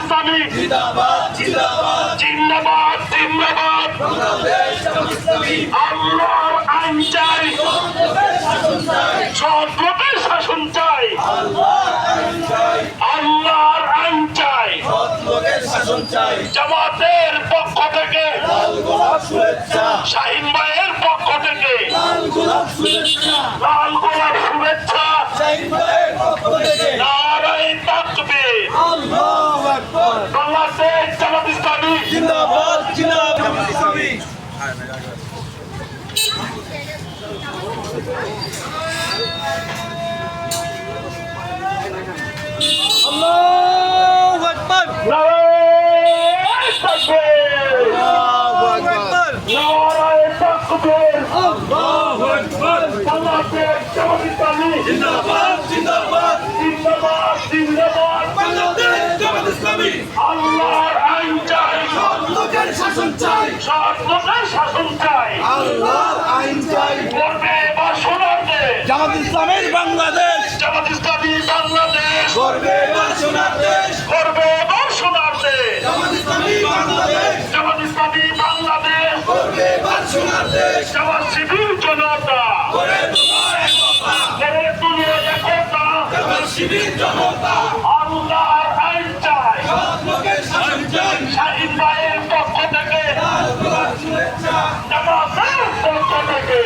ইসলামী জিন্দাবাদ জিন্দাবাদ আল্লাহর আইন চাই সর্বদের শাসন থেকে। শাহিন ভাইয়ের থেকে। লাল গোলাপ থেকে নারায়ণ তাকবীর আল্লাহু আকবার বাংলাদেশ জিন্দাবাদ জিন্দাবাদ। আল্লাহর আইন চাই। লোকের শাসন চাই। সর্বদের শাসন চাই। আল্লাহর আইন চাই। করবে বা শোনাবে জামাত ইসলামের বাংলাদেশ। জামাত ইসলামী বাংলাদেশ। গর্বে বাসনার দেশ করবে বা শোনাবে জামাত ইসলামী শিবির জনতা। শিবির জনতা। আল্লাহর আইন চাই। শাহিদ ভাইয়ের পক্ষ থেকে। জামাতের পক্ষ থেকে।